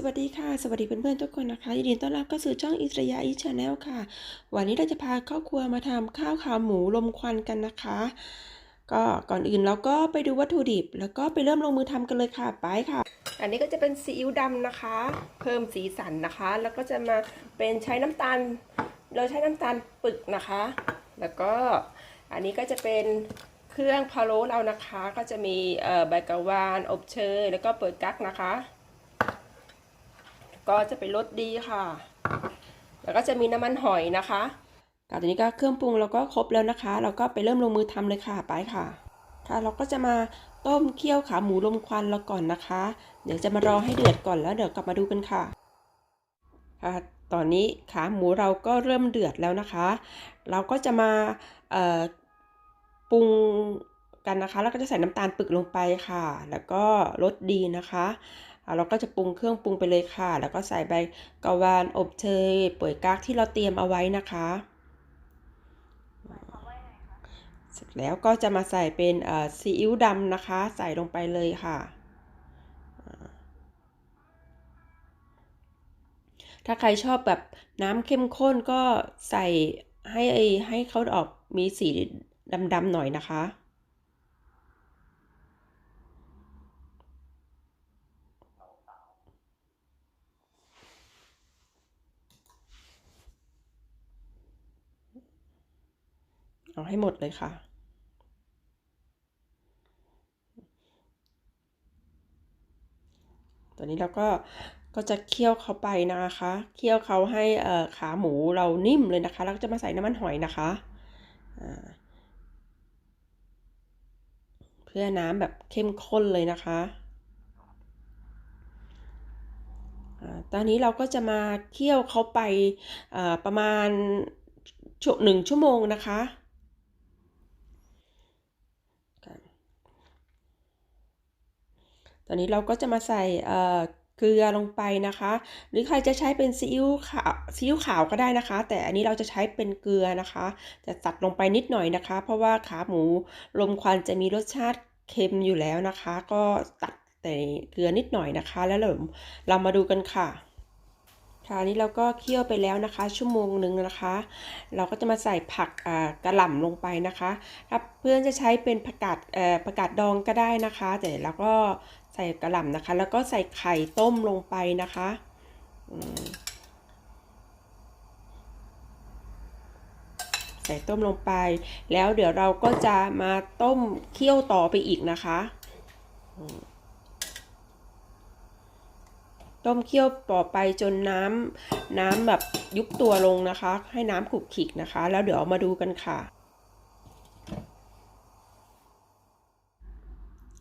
สวัสดีค่ะ สวัสดีเพื่อนๆทุกคนนะคะยินดีต้อนรับเข้าสู่ช่องอิสระยาอิชาแนลค่ะ วันนี้เราจะพาครอบครัวมาทำข้าวขาหมูลมควันกันนะคะ ก็ก่อนอื่นเราก็ไปดูวัตถุดิบ แล้วก็ไปเริ่มลงมือทำกันเลยค่ะไปค่ะ อันนี้ก็จะเป็นซีอิ๊วดำนะคะ เพิ่มสีสันนะคะ แล้วก็จะมาเป็นใช้น้ำตาล เราใช้น้ำตาลปึกนะคะ แล้วก็อันนี้ก็จะเป็นเครื่องพะโล้เรานะคะ ก็จะมีใบกะวานอบเชยแล้วก็เปิดกั๊กนะคะ ก็จะเป็นรสดีค่ะ แล้วก็จะมีน้ำมันหอยนะคะค่ะตอนนี้ก็เครื่องปรุงเราก็ครบแล้วนะคะ เราก็ไปเริ่มลงมือทำเลยค่ะไปค่ะ ค่ะ เราก็จะมาต้มเคี่ยวขาหมูลมควันเราก่อนนะคะ เดี๋ยวจะมารอให้เดือดก่อนแล้วเดี๋ยวกลับมาดูกันค่ะ ค่ะ ตอนนี้ขาหมูเราก็เริ่มเดือดแล้วนะคะ เราก็จะมาปรุงกันนะคะ แล้วก็จะใส่น้ำตาลปึกลงไปค่ะ แล้วก็รสดีนะคะ เราก็จะปรุงเครื่องปรุงไปเลยค่ะ แล้วก็ใส่ใบกะวานอบเชยเปื่อยกั๊กที่เราเตรียมเอาไว้นะคะเสร็จแล้วก็จะมาใส่เป็นเอ่อซีอิ๊วดำนะคะ ใส่ลงไปเลยค่ะถ้าใครชอบแบบน้ำเข้มข้นก็ใส่ให้ให้เขาออกมีสีดำๆหน่อยนะคะ เอาให้หมดเลยค่ะ ตอนนี้เราก็ก็จะเคี่ยวเขาไปนะคะ เคี่ยวเขาให้เขาหมูเรานิ่มเลยนะคะ แล้วก็จะมาใส่น้ำมันหอยนะคะ เพื่อน้ำแบบเข้มข้นเลยนะคะตอนนี้เราก็จะมาเคี่ยวเขาไปประมาณหนึ่งชั่วโมงนะคะ ตอนนี้เราก็จะมาใส่เกลือลงไปนะคะ หรือใครจะใช้เป็นซีอิ๊วขาวซีอิ๊วขาวก็ได้นะคะ แต่อันนี้เราจะใช้เป็นเกลือนะคะ จะตัดลงไปนิดหน่อยนะคะ เพราะว่าขาหมูลมควันจะมีรสชาติเค็มอยู่แล้วนะคะ ก็ตัดแต่เกลือนิดหน่อยนะคะ แล้วเราเรามาดูกันค่ะ ค่ะนี้เราก็เคี่ยวไปแล้วนะคะ ชั่วโมงหนึ่งนะคะ เราก็จะมาใส่ผักกระหล่ำลงไปนะคะถ้าเพื่อนจะใช้เป็นผักกาดผักกาดดองก็ได้นะคะแต่เราก็ใส่กระหล่ำนะคะ แล้วก็ใส่ไข่ต้มลงไปนะคะใส่ต้มลงไป แล้วเดี๋ยวเราก็จะมาต้มเคี่ยวต่อไปอีกนะคะ ต้มเคี่ยวต่อไปจนน้ำน้ำแบบยุบตัวลงนะคะ ให้น้ำขลุกขลิกนะคะ แล้วเดี๋ยวมาดูกันค่ะ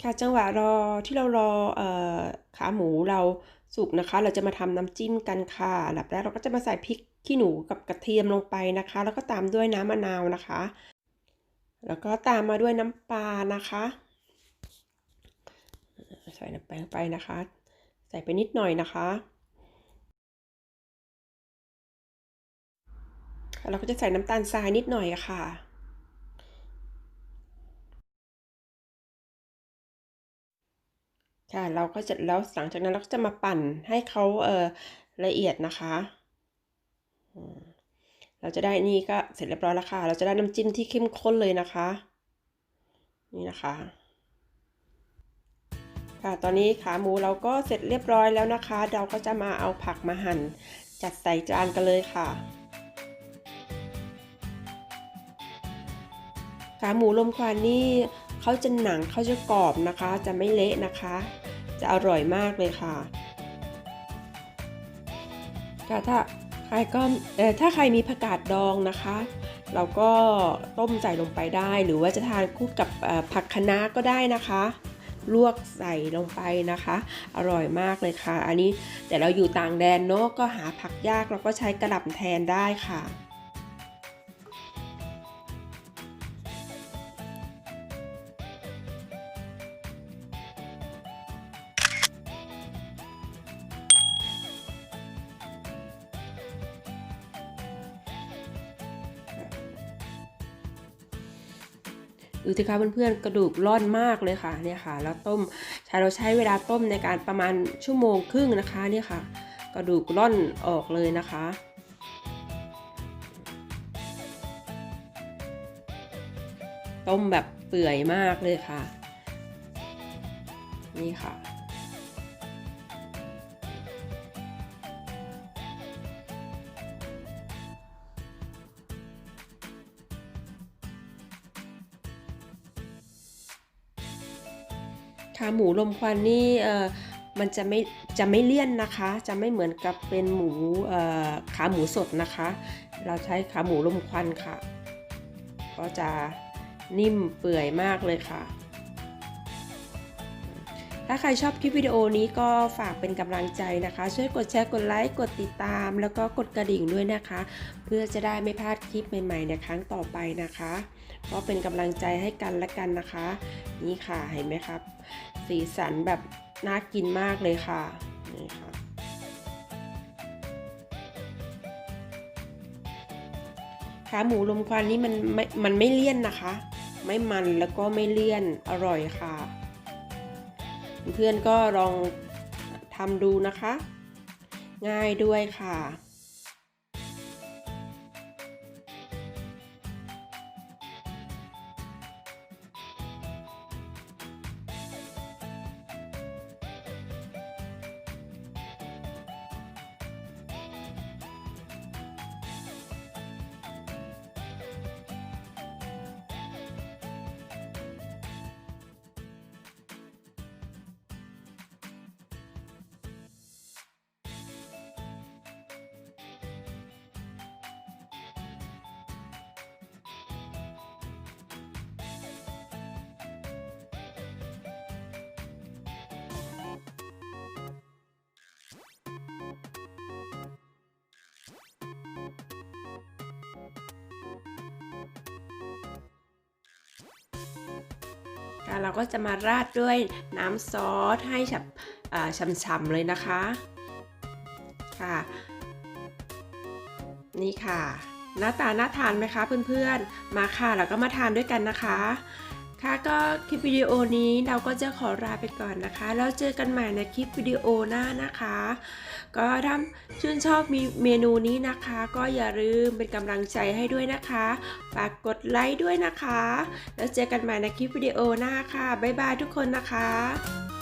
ค่ะจังหวะรอที่เรารอเอ่อขาหมูเราสุกนะคะ เราจะมาทำน้ำจิ้มกันค่ะอันดับแรกเราก็จะมาใส่พริกขี้หนูกับกระเทียมลงไปนะคะ แล้วก็ตามด้วยน้ำมะนาวนะคะ แล้วก็ตามมาด้วยน้ำปลานะคะ ใส่น้ำป้งไปนะคะ ใส่ไปนิดหน่อยนะคะ เราก็จะใส่น้ำตาลทรายนิดหน่อยค่ะค่ะเราก็จะแล้วหลังจากนั้นเราก็จะมาปั่นให้เขาเออละเอียดนะคะ เราจะได้นี่ก็เสร็จเรียบร้อยแล้วค่ะ เราจะได้น้ำจิ้มที่เข้มข้นเลยนะคะ นี่นะคะ ค่ะ ตอนนี้ขาหมูเราก็เสร็จเรียบร้อยแล้วนะคะ เราก็จะมาเอาผักมาหั่น จัดใส่จานกันเลยค่ะ ขาหมูลมควันนี่เขาจะหนังเขาจะกรอบนะคะ จะไม่เละนะคะ จะอร่อยมากเลยค่ะ ค่ะถ้าใครก็ถ้าใครมีผักกาดดองนะคะ เราก็ต้มใส่ลงไปได้ หรือว่าจะทานคู่กับผักคะน้าก็ได้นะคะ ลวกใส่ลงไปนะคะ อร่อยมากเลยค่ะ อันนี้แต่เราอยู่ต่างแดนเนาะก็หาผักยากเราก็ใช้กระหล่ำแทนได้ค่ะ ดูสิคะเพื่อนๆกระดูกร่อนมากเลยค่ะเนี่ยค่ะ แล้วต้มใช้เราใช้เวลาต้มในการประมาณชั่วโมงครึ่งนะคะเนี่ยค่ะ กระดูกร่อนออกเลยนะคะต้มแบบเปื่อยมากเลยค่ะ นี่ค่ะ ขาหมูลมควันนี่มันจะไม่จะไม่เลี่ยนนะคะ จะไม่เหมือนกับเป็นหมูขาหมูสดนะคะ เราใช้ขาหมูลมควันค่ะ ก็จะนิ่มเปื่อยมากเลยค่ะ ถ้าใครชอบคลิปวิดีโอนี้ก็ฝากเป็นกำลังใจนะคะ ช่วยกดแชร์กดไลค์กดติดตาม แล้วก็กดกระดิ่งด้วยนะคะ เพื่อจะได้ไม่พลาดคลิปใหม่ๆในครั้งต่อไปนะคะก็เป็นกำลังใจให้กันและกันนะคะ นี่ค่ะเห็นไหมครับ สีสันแบบน่ากินมากเลยค่ะนี่ค่ะขาหมูลมควันนี่มันไม่มันไม่เลี่ยนนะคะ ไม่มันแล้วก็ไม่เลี่ยนอร่อยค่ะ เพื่อนก็ลองทำดูนะคะ ง่ายด้วยค่ะ แล้วเราก็จะมาราดด้วยน้ำซอสให้ฉับอ่าฉ่ำๆเลยนะคะค่ะ นี่ค่ะ หน้าตาน่าทานไหมคะเพื่อนๆ มาค่ะแล้วก็มาทานด้วยกันนะคะ ค่ะก็คลิปวิดีโอนี้เราก็จะขอลาไปก่อนนะคะ แล้วเจอกันใหม่ในคลิปวิดีโอหน้านะคะ ก็ถ้าชื่นชอบมีเมนูนี้นะคะ ก็อย่าลืมเป็นกำลังใจให้ด้วยนะคะฝากกดไลค์ด้วยนะคะ แล้วเจอกันใหม่ในคลิปวิดีโอหน้าค่ะบ๊ายบายทุกคนนะคะ